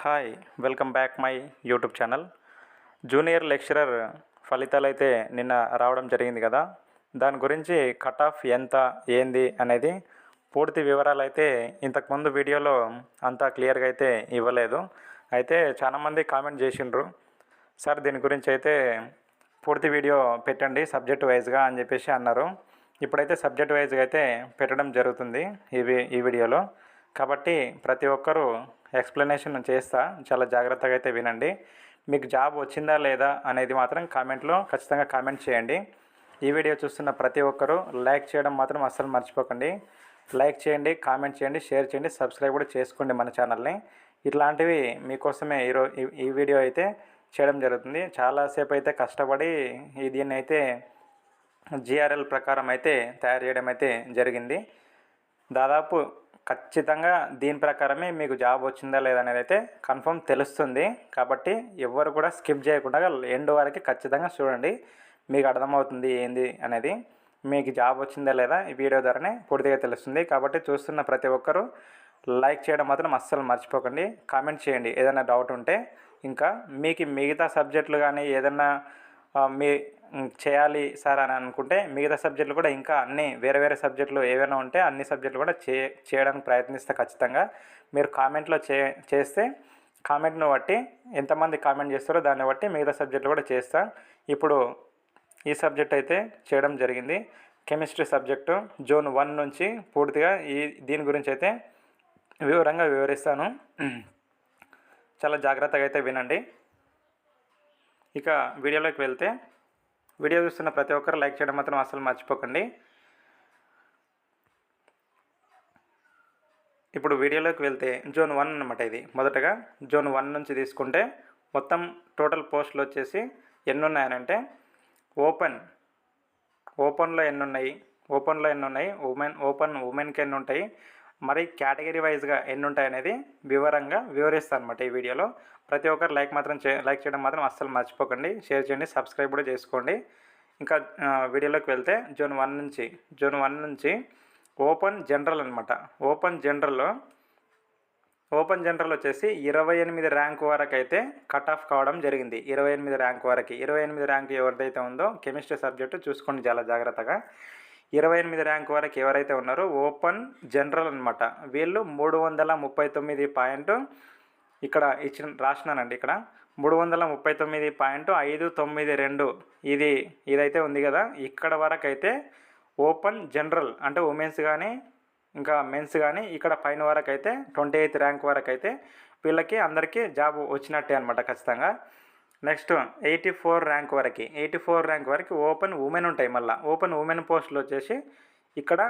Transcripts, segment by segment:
Hi welcome back my YouTube channel junior lecturer ఫలితాలు అయితే నిన్న రావడం జరిగింది కదా. దాని గురించి కట్ ఆఫ్ ఎంత ఏంది అనేది పూర్తి వివరాలు అయితే ఇంతకుముందు వీడియోలో అంతా క్లియర్గా అయితే ఇవ్వలేదు. అయితే చాలామంది కామెంట్ చేసిండ్రు. సార్ దీని గురించి అయితే పూర్తి వీడియో పెట్టండి సబ్జెక్ట్ వైజ్గా అని చెప్పేసి అన్నారు. ఇప్పుడైతే సబ్జెక్ట్ వైజ్గా అయితే పెట్టడం జరుగుతుంది ఈ ఈ వీడియోలో. కాబట్టి ప్రతి ఒక్కరూ ఎక్స్ప్లెనేషన్ చేస్తా. చాలా జాగ్రత్తగా అయితే వినండి. మీకు జాబ్ వచ్చిందా లేదా అనేది మాత్రం కామెంట్లో ఖచ్చితంగా కామెంట్ చేయండి. ఈ వీడియో చూస్తున్న ప్రతి ఒక్కరూ లైక్ చేయడం మాత్రం అస్సలు మర్చిపోకండి. లైక్ చేయండి కామెంట్ చేయండి షేర్ చేయండి సబ్స్క్రైబ్ కూడా చేసుకోండి మన ఛానల్ని ఇట్లాంటివి మీకోసమే ఈరో ఈ- ఈ వీడియో అయితే చేయడం జరుగుతుంది. చాలాసేపు అయితే కష్టపడి ఈ దీన్ని అయితే జిఆర్ఎల్ ప్రకారం అయితే తయారు చేయడం అయితే జరిగింది. దాదాపు ఖచ్చితంగా దీని ప్రకారమే మీకు జాబ్ వచ్చిందా లేదా అనేది అయితే కన్ఫర్మ్ తెలుస్తుంది. కాబట్టి ఎవరు కూడా స్కిప్ చేయకుండా ఎండ్ వరకు ఖచ్చితంగా చూడండి. మీకు అర్థమవుతుంది ఏంది అనేది. మీకు జాబ్ వచ్చిందా లేదా ఈ వీడియో ద్వారానే పూర్తిగా తెలుస్తుంది. కాబట్టి చూస్తున్న ప్రతి ఒక్కరూ లైక్ చేయడం మాత్రం అస్సలు మర్చిపోకండి. కామెంట్ చేయండి. ఏదైనా డౌట్ ఉంటే ఇంకా మీకు మిగతా సబ్జెక్టులు కానీ ఏదైనా మీ చేయాలి సార్ అని అనుకుంటే మిగతా సబ్జెక్టులు కూడా ఇంకా అన్ని వేరే వేరే సబ్జెక్టులు ఏవైనా ఉంటే అన్ని సబ్జెక్టులు కూడా చే చేయడానికి ప్రయత్నిస్తే ఖచ్చితంగా. మీరు కామెంట్లో చే చేస్తే కామెంట్ను బట్టి ఎంతమంది కామెంట్ చేస్తారో దాన్ని బట్టి మిగతా సబ్జెక్టులు కూడా చేస్తా. ఇప్పుడు ఈ సబ్జెక్ట్ అయితే చేయడం జరిగింది. కెమిస్ట్రీ సబ్జెక్టు జోన్ వన్ నుంచి పూర్తిగా ఈ దీని గురించి అయితే వివరంగా వివరిస్తాను. చాలా జాగ్రత్తగా అయితే వినండి. ఇక వీడియోలోకి వెళ్తే వీడియో చూస్తున్న ప్రతి ఒక్కరు లైక్ చేయడం మాత్రం అసలు మర్చిపోకండి. ఇప్పుడు వీడియోలోకి వెళ్తే జోన్ వన్ అనమాట ఇది. మొదటగా జోన్ వన్ నుంచి తీసుకుంటే మొత్తం టోటల్ పోస్టులు వచ్చేసి ఎన్ని ఉన్నాయనంటే ఓపెన్ ఓపెన్లో ఎన్ని ఉన్నాయి ఓపెన్లో ఎన్ని ఉన్నాయి ఉమెన్ ఓపెన్ ఉమెన్కి ఎన్ని ఉంటాయి మరి కేటగిరీ వైజ్గా ఎన్ని ఉంటాయనేది వివరంగా వివరిస్తాను అనమాట ఈ వీడియోలో. ప్రతి ఒక్కరు లైక్ మాత్రం చే లైక్ చేయడం మాత్రం అస్సలు మర్చిపోకండి. షేర్ చేయండి సబ్స్క్రైబ్ కూడా చేసుకోండి. ఇంకా వీడియోలోకి వెళ్తే జూన్ వన్ నుంచి జూన్ వన్ నుంచి ఓపెన్ జనరల్ అనమాట ఓపెన్ జనరల్లో ఓపెన్ జనరల్ వచ్చేసి ఇరవై ఎనిమిది ర్యాంక్ వరకు అయితే కట్ ఆఫ్ కావడం జరిగింది. ఇరవై ఎనిమిది ర్యాంక్ వరకు. ఇరవై ఎనిమిది ర్యాంక్ ఎవరిదైతే ఉందో కెమిస్ట్రీ సబ్జెక్టు చూసుకోండి చాలా జాగ్రత్తగా. ఇరవై ఎనిమిది ర్యాంక్ వరకు ఎవరైతే ఉన్నారో ఓపెన్ జనరల్ అనమాట వీళ్ళు మూడు వందల ముప్పై తొమ్మిది పాయింట్ ఇక్కడ ఇచ్చిన రాసినానండి ఇక్కడ. మూడు వందల ముప్పై తొమ్మిది పాయింట్ ఐదు తొమ్మిది రెండు. ఇది ఇదైతే ఉంది కదా. ఇక్కడ వరకు అయితే ఓపెన్ జనరల్ అంటే ఉమెన్స్ కానీ ఇంకా మెన్స్ కానీ ఇక్కడ పైన వరకు అయితే ట్వంటీ ఎయిత్ ర్యాంక్ వరకు అయితే వీళ్ళకి అందరికీ జాబ్ వచ్చినట్టే అనమాట ఖచ్చితంగా. నెక్స్ట్ ఎయిటీ ఫోర్ ర్యాంక్ వరకు ఎయిటీ ఫోర్ ర్యాంక్ వరకు ఓపెన్ ఉమెన్ ఉంటాయి మళ్ళీ. ఓపెన్ ఉమెన్ పోస్టులు వచ్చేసి ఇక్కడ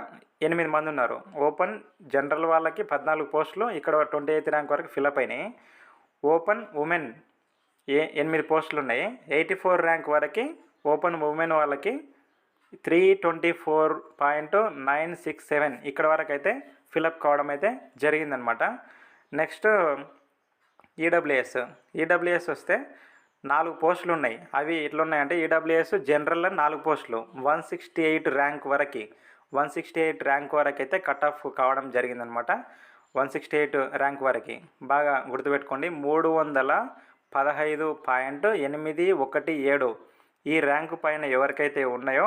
ఎనిమిది మంది ఉన్నారు. ఓపెన్ జనరల్ వాళ్ళకి పద్నాలుగు పోస్టులు ఇక్కడ ట్వంటీ ఎయిత్ ర్యాంక్ వరకు ఫిలప్ అయినాయి. ఓపెన్ ఉమెన్ ఏ ఎనిమిది పోస్టులు ఉన్నాయి. ఎయిటీ ఫోర్ ర్యాంక్ వరకు ఓపెన్ ఉమెన్ వాళ్ళకి three twenty four point nine six seven ఇక్కడ వరకు అయితే ఫిలప్ కావడం అయితే జరిగిందనమాట. నెక్స్ట్ ఈడబ్ల్యూఎస్ ఈడబ్ల్యూఎస్ వస్తే నాలుగు పోస్టులు ఉన్నాయి. అవి ఎట్లున్నాయంటే ఈడబ్ల్యూఎస్ జనరల్ నాలుగు పోస్టులు. వన్ సిక్స్టీ ఎయిట్ ర్యాంక్ వరకు వన్ సిక్స్టీ ఎయిట్ ర్యాంక్ వరకు అయితే కట్ ఆఫ్ కావడం జరిగిందనమాట. వన్ సిక్స్టీ ఎయిట్ ర్యాంక్ వరకు. బాగా గుర్తుపెట్టుకోండి మూడు వందల పదహైదు పాయింట్ ఎనిమిది ఒకటి ఏడు. ఈ ర్యాంకు పైన ఎవరికైతే ఉన్నాయో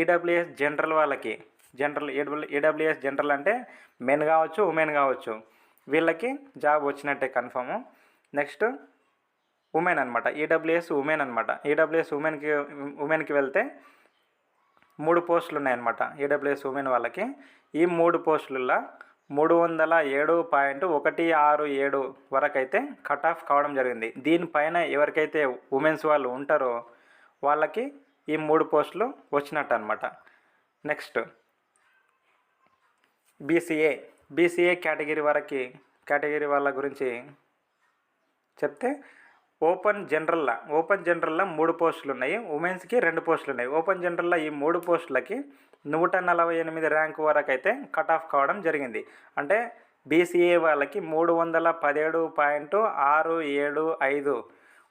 ఈడబ్ల్యూఎస్ జనరల్ వాళ్ళకి. జనరల్ ఈడబ్ల్యూఎస్ జనరల్ అంటే మెన్ కావచ్చు ఉమెన్ కావచ్చు. వీళ్ళకి జాబ్ వచ్చినట్టే కన్ఫర్ము నెక్స్ట్ ఉమెన్ అనమాట ఈడబ్ల్యూఎస్ ఉమెన్ అనమాట ఈడబ్ల్యూఎస్ ఉమెన్కి ఉమెన్కి వెళ్తే మూడు పోస్టులు ఉన్నాయన్నమాట. ఈడబ్ల్యూఎస్ ఉమెన్ వాళ్ళకి. ఈ మూడు పోస్టులలో మూడు వందల ఏడు పాయింట్ ఒకటి ఆరు ఏడు వరకు అయితే కట్ ఆఫ్ కావడం జరిగింది. దీనిపైన ఎవరికైతే ఉమెన్స్ వాళ్ళు ఉంటారో వాళ్ళకి ఈ మూడు పోస్టులు వచ్చినట్టు అనమాట నెక్స్ట్ బీసీఏ బీసీఏ కేటగిరీ వరకు కేటగిరీ వాళ్ళ గురించి చెప్తే ఓపెన్ జనరల్లా ఓపెన్ జనరల్లా మూడు పోస్టులు ఉన్నాయి ఉమెన్స్కి రెండు పోస్టులు ఉన్నాయి ఓపెన్ జనరల్లా ఈ మూడు పోస్టులకి నూట నలభై ఎనిమిది ర్యాంకు వరకు అయితే కట్ ఆఫ్ కావడం జరిగింది. అంటే బీసీఏ వాళ్ళకి మూడు వందల పదిహేడు పాయింట్ ఆరు ఏడు ఐదు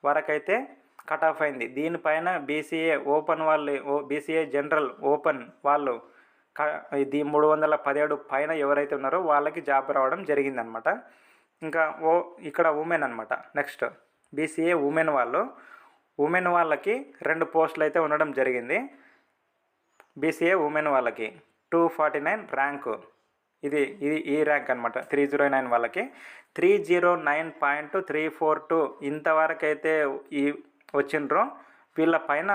వరకైతే కట్ ఆఫ్ అయింది. దీనిపైన బీసీఏ ఓపెన్ వాళ్ళు ఓ బీసీఏ జనరల్ ఓపెన్ వాళ్ళు క ఇది మూడు వందల పదిహేడు పైన ఎవరైతే ఉన్నారో వాళ్ళకి జాబ్ రావడం జరిగిందనమాట. ఇంకా ఓ ఇక్కడ ఉమెన్ అనమాట నెక్స్ట్. బీసీఏ ఉమెన్ వాళ్ళు ఉమెన్ వాళ్ళకి రెండు పోస్టులు అయితే ఉండడం జరిగింది. బీసీఏ ఉమెన్ వాళ్ళకి టూ ఫార్టీ నైన్ ర్యాంకు. ఇది ఇది ఈ ర్యాంక్ అనమాట త్రీ జీరో నైన్ వాళ్ళకి. Three zero nine point three four two ఇంతవరకైతే ఈ వచ్చిండ్రో. వీళ్ళ పైన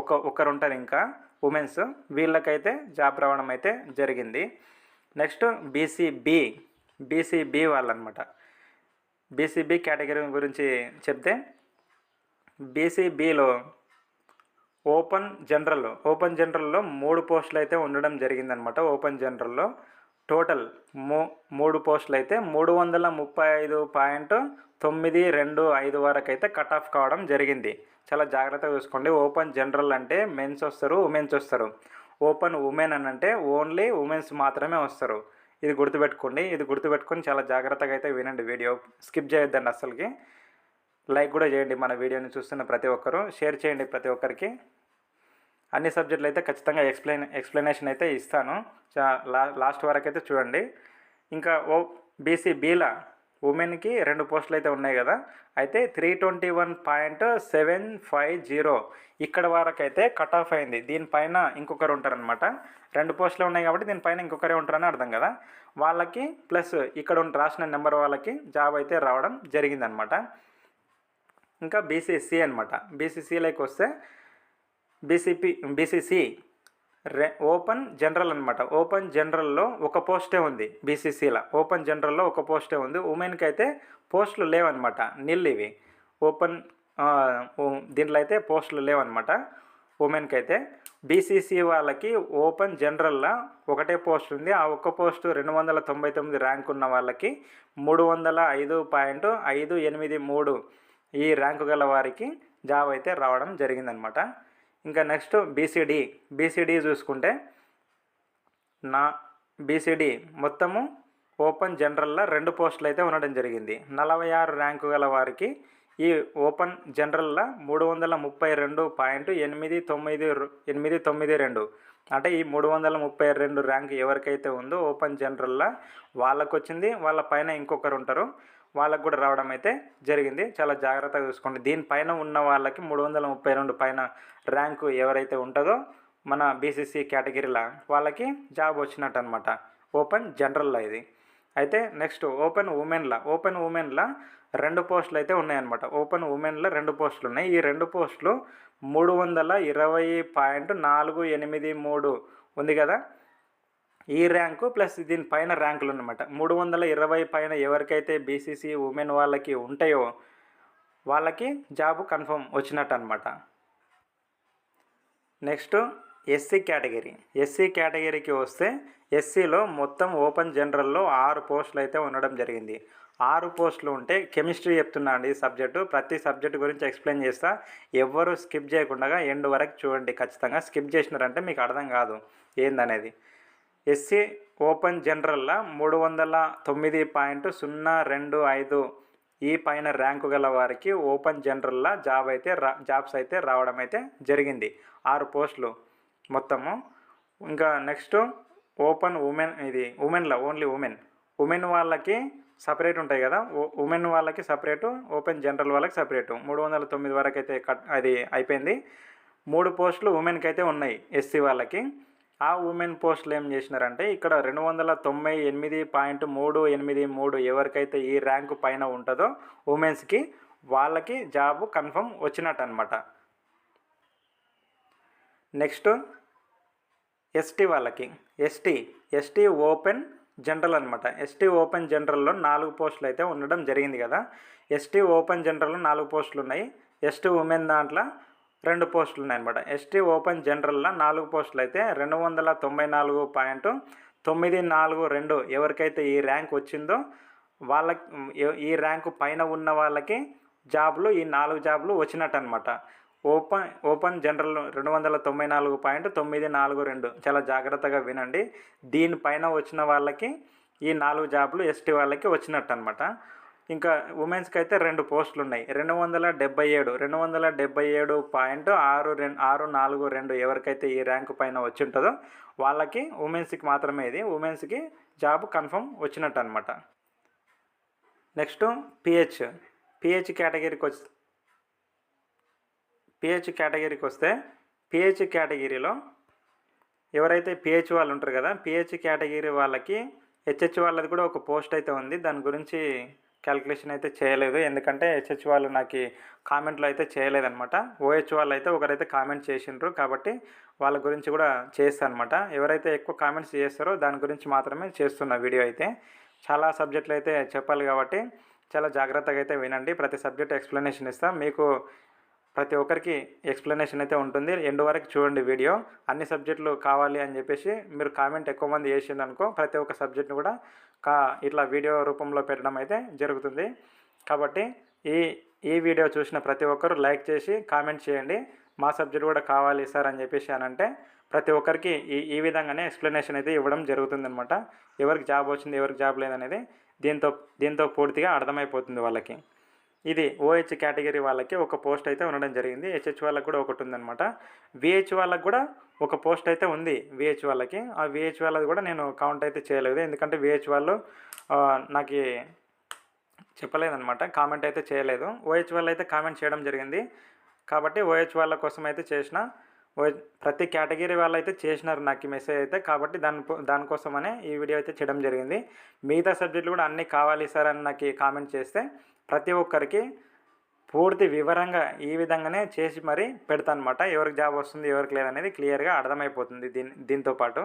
ఒక ఒకరు ఉంటారు ఇంకా ఉమెన్స్. వీళ్ళకైతే జాబ్ రావడం అయితే జరిగింది. నెక్స్ట్ బీసీబీ బీసీబీ వాళ్ళనమాట బీసీబీ కేటగిరీ గురించి చెప్తే బీసీబీలో ఓపెన్ జనరల్ ఓపెన్ జనరల్లో మూడు పోస్టులు అయితే ఉండడం జరిగిందనమాట. ఓపెన్ జనరల్లో టోటల్ మూ మూడు పోస్టులు అయితే మూడు వందల ముప్పై ఐదు పాయింట్ తొమ్మిది రెండు ఐదు వరకు అయితే కట్ ఆఫ్ కావడం జరిగింది. చాలా జాగ్రత్తగా చూసుకోండి. ఓపెన్ జనరల్ అంటే మెన్స్ వస్తారు ఉమెన్స్ వస్తారు. ఓపెన్ ఉమెన్ అని అంటే ఓన్లీ ఉమెన్స్ మాత్రమే వస్తారు. ఇది గుర్తుపెట్టుకోండి. ఇది గుర్తుపెట్టుకొని చాలా జాగ్రత్తగా అయితే వినండి వీడియో. స్కిప్ చేయొద్దండి అసలుకి లైక్ కూడా చేయండి మన వీడియోని చూస్తున్న ప్రతి ఒక్కరూ. షేర్ చేయండి ప్రతి ఒక్కరికి. అన్ని సబ్జెక్టులు అయితే ఖచ్చితంగా ఎక్స్ప్లెయిన్ ఎక్స్ప్లెనేషన్ అయితే ఇస్తాను. లాస్ట్ వరకు అయితే చూడండి. ఇంకా ఓ బీసీ బీలా ఉమెన్కి రెండు పోస్టులు అయితే ఉన్నాయి కదా. అయితే three twenty one point seven five zero ఇక్కడ వరకు అయితే కట్ ఆఫ్ అయింది దీనిపైన ఇంకొకరు ఉంటారనమాట రెండు పోస్టులు ఉన్నాయి కాబట్టి దీనిపైన ఇంకొకరే ఉంటారని అర్థం కదా. వాళ్ళకి ప్లస్ ఇక్కడ ఉన్న రాసిన నెంబర్ వాళ్ళకి జాబ్ అయితే రావడం జరిగిందనమాట ఇంకా బీసీసీ అనమాట బీసీసీలోకి వస్తే బీసీపీ బీసీసీ రె ఓపెన్ జనరల్ అనమాట ఓపెన్ జనరల్లో ఒక పోస్టే ఉంది బీసీసీలో. ఓపెన్ జనరల్లో ఒక పోస్టే ఉంది. ఉమెన్కి అయితే పోస్టులు లేవన్నమాట. నిల్ ఇవి. ఓపెన్ దీంట్లో అయితే పోస్టులు లేవన్నమాట. ఉమెన్కి అయితే బీసీసీ వాళ్ళకి ఓపెన్ జనరల్లో ఒకటే పోస్ట్ ఉంది. ఆ ఒక్క పోస్టు రెండు వందల తొంభై తొమ్మిది ర్యాంక్ ఉన్న వాళ్ళకి మూడు వందల ఐదు పాయింట్ ఐదు ఎనిమిది మూడు ఈ ర్యాంకు గల వారికి జాబ్ అయితే రావడం జరిగిందనమాట ఇంకా నెక్స్ట్ బీసీడీ బీసీడీ చూసుకుంటే నా బీసీడీ మొత్తము ఓపెన్ జనరల్లో రెండు పోస్టులు అయితే ఉండడం జరిగింది. నలభై ఆరు ర్యాంకు గల వారికి ఈ ఓపెన్ జనరల్లో మూడు వందల ముప్పై రెండు పాయింట్ ఎనిమిది తొమ్మిది ఎనిమిది తొమ్మిది రెండు. అంటే ఈ మూడు వందల ముప్పై రెండు ర్యాంక్ ఎవరికైతే ఉందో ఓపెన్ జనరల్లో వాళ్ళకు వచ్చింది వాళ్ళ పైన ఇంకొకరు ఉంటారు. వాళ్ళకు కూడా రావడం అయితే జరిగింది. చాలా జాగ్రత్తగా చూసుకోండి. దీనిపైన ఉన్న వాళ్ళకి మూడు వందల ముప్పై రెండు పైన ర్యాంకు ఎవరైతే ఉంటుందో మన బీసీసీ కేటగిరీలా వాళ్ళకి జాబ్ వచ్చినట్టు అనమాట ఓపెన్ జనరల్లో ఇది. అయితే నెక్స్ట్ ఓపెన్ ఉమెన్లా. ఓపెన్ ఉమెన్లా రెండు పోస్టులు అయితే ఉన్నాయన్నమాట. ఓపెన్ ఉమెన్లో రెండు పోస్టులు ఉన్నాయి. ఈ రెండు పోస్టులు మూడు వందల ఇరవై పాయింట్ నాలుగు ఎనిమిది మూడు ఉంది కదా? ఈ ర్యాంకు ప్లస్ దీని పైన ర్యాంకులు అనమాట మూడు వందల ఇరవై పైన ఎవరికైతే బీసీసీ ఉమెన్ వాళ్ళకి ఉంటాయో వాళ్ళకి జాబ్ కన్ఫర్మ్ వచ్చినట్టు అనమాట నెక్స్ట్ ఎస్సీ కేటగిరీ. ఎస్సీ కేటగిరీకి వస్తే ఎస్సీలో మొత్తం ఓపెన్ జనరల్లో ఆరు పోస్టులు అయితే ఉండడం జరిగింది. ఆరు పోస్టులు ఉంటే కెమిస్ట్రీ చెప్తున్నా అండి ఈ సబ్జెక్టు. ప్రతి సబ్జెక్టు గురించి ఎక్స్ప్లెయిన్ చేస్తా. ఎవ్వరు స్కిప్ చేయకుండా ఎండ్ వరకు చూడండి. ఖచ్చితంగా స్కిప్ చేసినారంటే మీకు అర్థం కాదు. ఏందనేది? ఎస్సీ ఓపెన్ జనరల్లా మూడు వందల తొమ్మిది పాయింట్ సున్నా రెండు ఐదు ఈ పైన ర్యాంకు గల వారికి ఓపెన్ జనరల్లా జాబ్ అయితే రా జాబ్స్ అయితే రావడం అయితే జరిగింది. ఆరు పోస్టులు మొత్తము. ఇంకా నెక్స్ట్ ఓపెన్ ఉమెన్ ఇది ఉమెన్లో ఓన్లీ ఉమెన్. ఉమెన్ వాళ్ళకి సపరేట్ ఉంటాయి కదా ఉమెన్ వాళ్ళకి సపరేటు ఓపెన్ జనరల్ వాళ్ళకి సపరేటు. మూడు వందల తొమ్మిది వరకు అయితే కట్ అది అయిపోయింది. మూడు పోస్టులు ఉమెన్కి అయితే ఉన్నాయి ఎస్సీ వాళ్ళకి. ఆ ఉమెన్ పోస్టులు ఏం చేసినారంటే ఇక్కడ రెండు వందల తొంభై ఎనిమిది పాయింట్ మూడు ఎనిమిది మూడు ఎవరికైతే ఈ ర్యాంకు పైన ఉంటుందో ఉమెన్స్కి వాళ్ళకి జాబ్ కన్ఫర్మ్ వచ్చినట్టు అనమాట నెక్స్ట్ ఎస్టీ వాళ్ళకి. ఎస్టీ ఎస్టీ ఓపెన్ జనరల్ అనమాట ఎస్టీ ఓపెన్ జనరల్లో నాలుగు పోస్టులు అయితే ఉండడం జరిగింది కదా. ఎస్టీ ఓపెన్ జనరల్లో నాలుగు పోస్టులు ఉన్నాయి. ఎస్టీ ఉమెన్ దాంట్లో రెండు పోస్టులు ఉన్నాయి అనమాట ఎస్టీ ఓపెన్ జనరల్లో నాలుగు పోస్టులు అయితే రెండు వందల తొంభై నాలుగు పాయింట్ తొమ్మిది నాలుగు రెండు ఎవరికైతే ఈ ర్యాంక్ వచ్చిందో వాళ్ళకి ఈ ర్యాంకు పైన ఉన్న వాళ్ళకి జాబ్లు ఈ నాలుగు జాబ్లు వచ్చినట్టు అనమాట ఓపెన్ ఓపెన్ జనరల్ రెండు వందల తొంభై నాలుగు పాయింట్ తొమ్మిది నాలుగు రెండు. చాలా జాగ్రత్తగా వినండి. దీనిపైన వచ్చిన వాళ్ళకి ఈ నాలుగు జాబ్లు ఎస్టీ వాళ్ళకి వచ్చినట్టు అనమాట ఇంకా ఉమెన్స్కి అయితే రెండు పోస్టులు ఉన్నాయి రెండు వందల డెబ్బై ఏడు రెండు వందల డెబ్బై ఏడు పాయింట్ ఆరు రెండు ఆరు నాలుగు రెండు ఎవరికైతే ఈ ర్యాంకు పైన వచ్చి ఉంటుందో వాళ్ళకి ఉమెన్స్కి మాత్రమే ఇది. ఉమెన్స్కి జాబ్ కన్ఫర్మ్ వచ్చినట్టు అనమాట నెక్స్ట్ పిహెచ్. పిహెచ్ కేటగిరీకి వచ్చి పిహెచ్ కేటగిరీకి వస్తే పిహెచ్ కేటగిరీలో ఎవరైతే పిహెచ్ వాళ్ళు ఉంటారు కదా పిహెచ్ కేటగిరీ వాళ్ళకి హెచ్హెచ్ వాళ్ళది కూడా ఒక పోస్ట్ అయితే ఉంది. దాని గురించి క్యాలిక్యులేషన్ అయితే చేయలేదు. ఎందుకంటే హెచ్హెచ్ వాళ్ళు నాకు కామెంట్లో అయితే చేయలేదన్నమాట. ఓహెచ్ వాళ్ళు అయితే ఒకరైతే కామెంట్ చేసిండ్రు కాబట్టి వాళ్ళ గురించి కూడా చేస్తాను అనమాట ఎవరైతే ఎక్కువ కామెంట్స్ చేస్తారో దాని గురించి మాత్రమే చేస్తున్న వీడియో అయితే. చాలా సబ్జెక్టులు అయితే చెప్పాలి కాబట్టి చాలా జాగ్రత్తగా అయితే వినండి. ప్రతి సబ్జెక్ట్ ఎక్స్ప్లెనేషన్ ఇస్తాం. మీకు ప్రతి ఒక్కరికి ఎక్స్ప్లెనేషన్ అయితే ఉంటుంది. ఎండ్ వరకు చూడండి వీడియో. అన్ని సబ్జెక్టులు కావాలి అని చెప్పేసి మీరు కామెంట్ ఎక్కువ మంది చేసిండు ప్రతి ఒక్క సబ్జెక్ట్ని కూడా కా ఇట్లా వీడియో రూపంలో పెట్టడం అయితే జరుగుతుంది. కాబట్టి ఈ ఈ వీడియో చూసిన ప్రతి ఒక్కరు లైక్ చేసి కామెంట్ చేయండి. మా సబ్జెక్ట్ కూడా కావాలి సార్ అని చెప్పేసి అనంటే ప్రతి ఒక్కరికి ఈ ఈ విధంగానే ఎక్స్ప్లెనేషన్ అయితే ఇవ్వడం జరుగుతుందనమాట ఎవరికి జాబ్ వచ్చింది ఎవరికి జాబ్ లేదనేది దీంతో దీంతో పూర్తిగా అర్థమైపోతుంది వాళ్ళకి. ఇది ఓహెచ్ కేటగిరీ వాళ్ళకి ఒక పోస్ట్ అయితే ఉండడం జరిగింది. హెచ్హెచ్ వాళ్ళకి కూడా ఒకటి ఉందన్నమాట. విహెచ్ వాళ్ళకి కూడా ఒక పోస్ట్ అయితే ఉంది విహెచ్ వాళ్ళకి ఆ విహెచ్ వాళ్ళది కూడా నేను కౌంట్ అయితే చేయలేదు. ఎందుకంటే విహెచ్ వాళ్ళు నాకు చెప్పలేదన్నమాట. కామెంట్ అయితే చేయలేదు. ఓహెచ్ వాళ్ళు అయితే కామెంట్ చేయడం జరిగింది. కాబట్టి ఓహెచ్ వాళ్ళ కోసం అయితే చేసిన ఓ- ప్రతి కేటగిరీ వాళ్ళు అయితే చేసినారు నాకు మెసేజ్ అయితే. కాబట్టి దాని దానికోసమనే ఈ వీడియో అయితే చేయడం జరిగింది. మిగతా సబ్జెక్టులు కూడా అన్నీ కావాలి సార్ అని నాకు కామెంట్ చేస్తే ప్రతి ఒక్కరికి పూర్తి వివరంగా ఈ విధంగానే చేసి మరీ పెడతాను అనమాట ఎవరికి జాబ్ వస్తుంది ఎవరికి లేదనేది క్లియర్గా అర్థమైపోతుంది దీని దీంతో పాటు.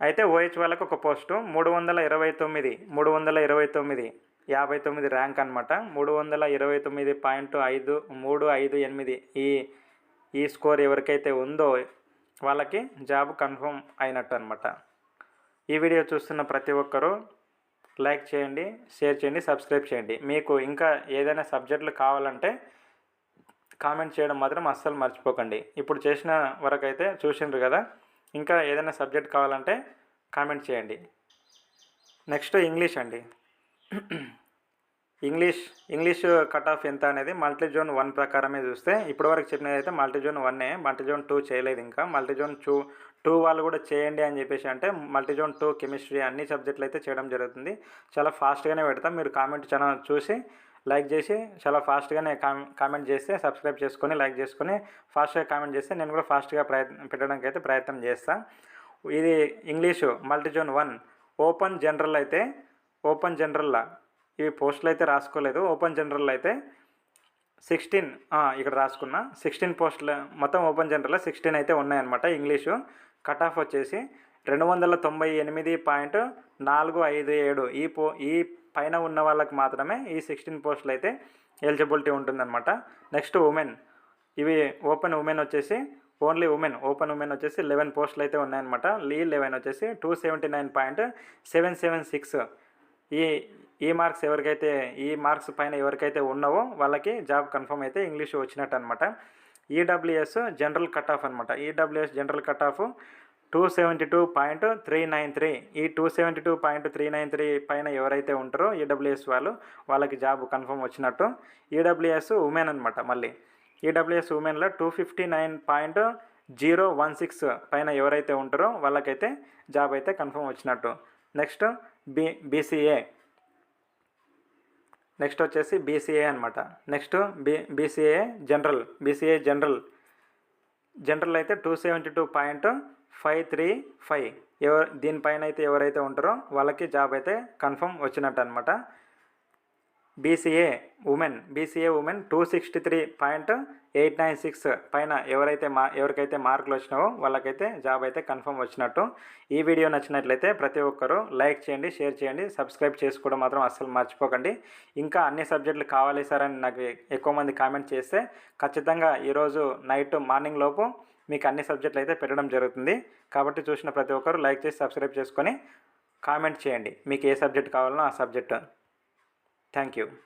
అయితే ఓహెచ్ వాళ్ళకు ఒక పోస్టు మూడు వందల ఇరవై తొమ్మిది మూడు వందల ఇరవై తొమ్మిది యాభై తొమ్మిది ర్యాంక్ అనమాట మూడు వందల ఇరవై తొమ్మిది పాయింట్ ఐదు మూడు ఐదు ఎనిమిది ఈ ఈ స్కోర్ ఎవరికైతే ఉందో వాళ్ళకి జాబ్ కన్ఫర్మ్ అయినట్టు అనమాట ఈ వీడియో చూస్తున్న ప్రతి ఒక్కరూ లైక్ చేయండి షేర్ చేయండి సబ్స్క్రైబ్ చేయండి. మీకు ఇంకా ఏదైనా సబ్జెక్టులు కావాలంటే కామెంట్ చేయడం మాత్రం అస్సలు మర్చిపోకండి. ఇప్పుడు చేసిన వరకు అయితే చూసిండ్రు కదా ఇంకా ఏదైనా సబ్జెక్ట్ కావాలంటే కామెంట్ చేయండి. నెక్స్ట్ ఇంగ్లీష్ అండి. ఇంగ్లీష్ ఇంగ్లీష్ కట్ ఆఫ్ ఎంత అనేది మల్టీ జోన్ వన్ ప్రకారమే చూస్తే ఇప్పటివరకు చెప్పినది అయితే మల్టీ జోన్ వన్నే మల్టీ జోన్ టూ చేయలేదు ఇంకా. మల్టీ జోన్ టూ టూ వాళ్ళు కూడా చేయండి అని చెప్పేసి అంటే మల్టీ జోన్ టూ కెమిస్ట్రీ అన్ని సబ్జెక్టులు అయితే చేయడం జరుగుతుంది. చాలా ఫాస్ట్గానే పెడతాం. మీరు కామెంట్ చాలా చూసి లైక్ చేసి చాలా ఫాస్ట్గానే కామెంట్ చేస్తే సబ్స్క్రైబ్ చేసుకొని లైక్ చేసుకొని ఫాస్ట్గా కామెంట్ చేస్తే నేను కూడా ఫాస్ట్గా ప్రయత్నం పెట్టడానికి అయితే ప్రయత్నం చేస్తాను ఇది English multi zone one. Open general అయితే ఓపెన్ జనరల్లా. ఇవి పోస్టులు అయితే రాసుకోలేదు. ఓపెన్ జనరల్ అయితే సిక్స్టీన్ ఇక్కడ రాసుకున్నా. సిక్స్టీన్ పోస్టులు మొత్తం ఓపెన్ జనరల్లో. సిక్స్టీన్ అయితే ఉన్నాయన్నమాట ఇంగ్లీషు. కట్ ఆఫ్ వచ్చేసి రెండు వందల తొంభై ఎనిమిది పాయింట్ నాలుగు ఐదు ఏడు. ఈ పో ఈ పైన ఉన్న వాళ్ళకి మాత్రమే ఈ సిక్స్టీన్ పోస్టులు అయితే ఎలిజిబిలిటీ ఉంటుందన్నమాట. Next women. ఇవి ఓపెన్ ఉమెన్ వచ్చేసి ఓన్లీ ఉమెన్. ఓపెన్ ఉమెన్ వచ్చేసి లెవెన్ పోస్టులు అయితే ఉన్నాయన్నమాట. లీ లెవెన్ వచ్చేసి two seventy nine point seven seven six. ఈ ఈ మార్క్స్ ఎవరికైతే ఈ మార్క్స్ పైన ఎవరికైతే ఉన్నావో వాళ్ళకి జాబ్ కన్ఫర్మ్ అయితే ఇంగ్లీష్ వచ్చినట్టు అనమాట ఈడబ్ల్యూఎస్ జనరల్ కట్ ఆఫ్ అనమాట EWS general cut off two seventy two point three nine three ఈ two seventy two point three nine three పైన ఎవరైతే ఉంటారో ఈడబ్ల్యూఎస్ వాళ్ళు వాళ్ళకి జాబ్ కన్ఫర్మ్ వచ్చినట్టు ఈడబ్ల్యూఎస్ ఉమెన్ అనమాట మళ్ళీ. EWS ఉమెన్లో two fifty nine point zero one six పైన ఎవరైతే ఉంటారో వాళ్ళకైతే జాబ్ అయితే కన్ఫర్మ్ వచ్చినట్టు. నెక్స్ట్ బి బీసీఏ నెక్స్ట్ వచ్చేసి బీసీఏ అనమాట next B BCA general BCA general. General అయితే two seventy two point five three five ఎవరు దీనిపైన అయితే ఎవరైతే ఉంటారో వాళ్ళకి జాబ్ అయితే కన్ఫర్మ్ వచ్చినట్టు అనమాట BCA women BCA women two sixty three point eight nine six పైన ఎవరైతే మా ఎవరికైతే మార్కులు వచ్చినావో వాళ్ళకైతే జాబ్ అయితే కన్ఫర్మ్ వచ్చినట్టు. ఈ వీడియో నచ్చినట్లయితే ప్రతి ఒక్కరూ లైక్ చేయండి షేర్ చేయండి సబ్స్క్రైబ్ చేసుకోవడం మాత్రం అస్సలు మర్చిపోకండి. ఇంకా అన్ని సబ్జెక్టులు కావాలి సార్ అని నాకు ఎక్కువ మంది కామెంట్ చేస్తే ఖచ్చితంగా ఈరోజు నైట్ మార్నింగ్ లోపు మీకు అన్ని సబ్జెక్టులు అయితే పెట్టడం జరుగుతుంది. కాబట్టి చూసిన ప్రతి ఒక్కరు లైక్ చేసి సబ్స్క్రైబ్ చేసుకొని కామెంట్ చేయండి. మీకు ఏ సబ్జెక్ట్ కావాలనో ఆ సబ్జెక్టు. Thank you.